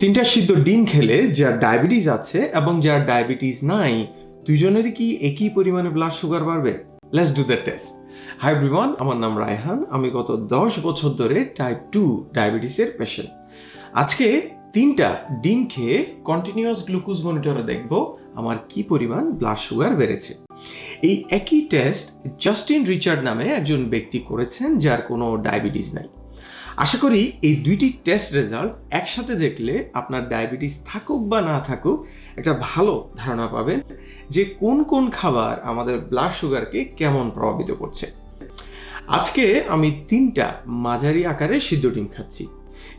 তিনটা সিদ্ধ ডিম খেলে যার ডায়াবেটিস আছে এবং যার ডায়াবেটিস নাই দুজনেরই কি একই পরিমাণে ব্লাড সুগার বাড়বে? Let's do the test hi everyone আমার নাম রায়হান। আমি গত দশ বছর ধরে টাইপ টু ডায়াবেটিসের পেশেন্ট আজকে তিনটা ডিম খেয়ে কন্টিনিউয়াস গ্লুকোজ মনিটরে দেখব আমার কি পরিমাণ ব্লাড সুগার বেড়েছে। এই একই টেস্ট জাস্টিন রিচার্ড নামে একজন ব্যক্তি করেছেন যার কোনো ডায়াবেটিস নাই। আশা করি এই দুইটি টেস্ট রেজাল্ট একসাথে দেখলে আপনার ডায়াবেটিস থাকুক বা না থাকুক, একটা ভালো ধারণা পাবেন যে কোন কোন খাবার আমাদের ব্লাড সুগারকে কেমন প্রভাবিত করছে। আজকে আমি তিনটা মাঝারি আকারের সিদ্ধ ডিম খাচ্ছি।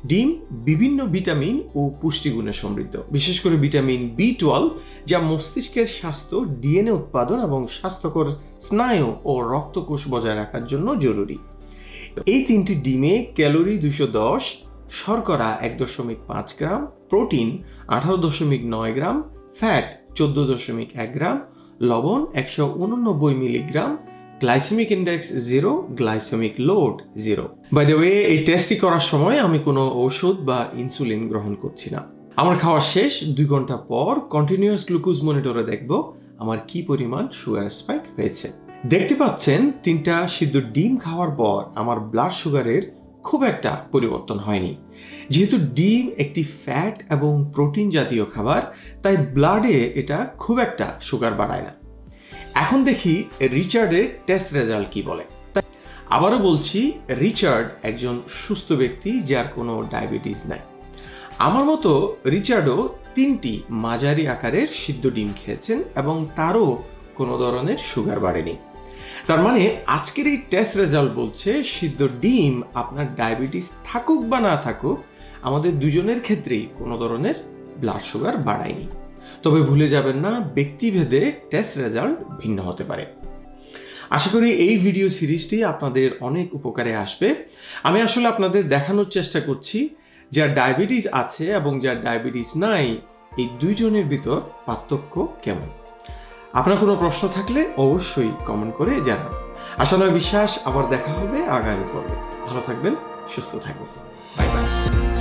ডিম বিভিন্ন ভিটামিন ও পুষ্টিগুণে সমৃদ্ধ। বিশেষ করে ভিটামিন বি টুয়েলভ যা মস্তিষ্কের স্বাস্থ্য ডিএনএ উৎপাদন এবং স্বাস্থ্যকর স্নায়ু ও রক্তকোষ বজায় রাখার জন্য জরুরি। এই তিনটি ডিমে ক্যালোরি দুশো দশ, শর্করা এক দশমিক পাঁচ গ্রাম, প্রোটিন আঠারো দশমিক নয় গ্রাম, ফ্যাট চোদ্দ দশমিক এক গ্রাম, লবণ একশো উননব্বই milligram, glycemic index zero, glycemic load zero. By the way এই টেস্টটি করার সময় আমি কোনো ঔষধ বা ইনসুলিন গ্রহণ করছি না। আমার খাওয়া শেষ, দুই ঘণ্টা পর কন্টিনিউয়াস গ্লুকোজ মনিটরে দেখব আমার কি পরিমাণ সুগার স্পাইক হয়েছে। দেখতে পাচ্ছেন, তিনটা সিদ্ধ ডিম খাওয়ার পর আমার ব্লাড সুগারের খুব একটা পরিবর্তন হয়নি। যেহেতু ডিম একটি ফ্যাট এবং প্রোটিন জাতীয় খাবার, তাই ব্লাডে এটা খুব একটা সুগার বাড়ায় না। এখন দেখি রিচার্ডের টেস্ট রেজাল্ট কি বলে। আবারও বলছি রিচার্ড একজন সুস্থ ব্যক্তি যার কোনো ডায়াবেটিস নাই। আমার মতো রিচার্ডও তিনটি মাঝারি আকারের সিদ্ধ ডিম খেয়েছেন এবং তারও কোনো ধরনের সুগার বাড়েনি। তার মানে আজকের এই টেস্ট রেজাল্ট বলছে সিদ্ধ ডিম আপনার ডায়াবেটিস থাকুক বা না থাকুক, আমাদের দুজনের ক্ষেত্রেই কোনো ধরনের ব্লাড সুগার বাড়ায়নি। তবে ভুলে যাবেন না, ব্যক্তিভেদে টেস্ট রেজাল্ট ভিন্ন হতে পারে। আশা করি এই ভিডিও সিরিজটি আপনাদের অনেক উপকারে আসবে। আমি আসলে আপনাদের দেখানোর চেষ্টা করছি, যার ডায়াবেটিস আছে এবং যার ডায়াবেটিস নাই, এই দুইজনের ভিতর পার্থক্য কেমন? আপনার কোনো প্রশ্ন থাকলে অবশ্যই কমেন্ট করে জানান। আশা নয় বিশ্বাস, আবার দেখা হবে আগামী পর্বে। ভালো থাকবেন, সুস্থ থাকবেন। Bye bye